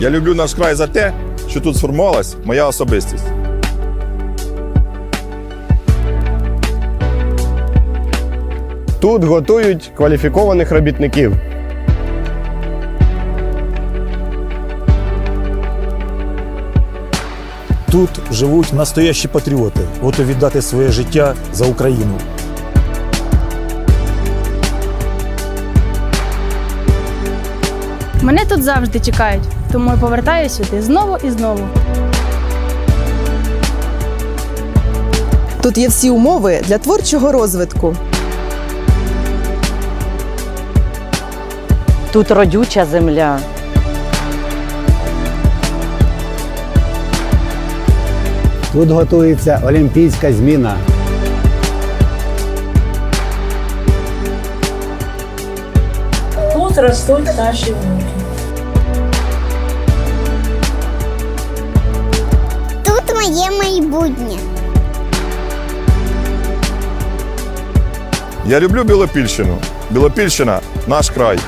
Я люблю наш край за те, що тут сформувалась моя особистість. Тут готують кваліфікованих робітників. Тут живуть настоящі патріоти, готові віддати своє життя за Україну. Мене тут завжди чекають, тому я повертаюся сюди знову і знову. Тут є всі умови для творчого розвитку. Тут родюча земля. Тут готується олімпійська зміна. Тут ростуть наші внуки. Моє майбутнє. Я люблю Білопільщину. Білопільщина наш край.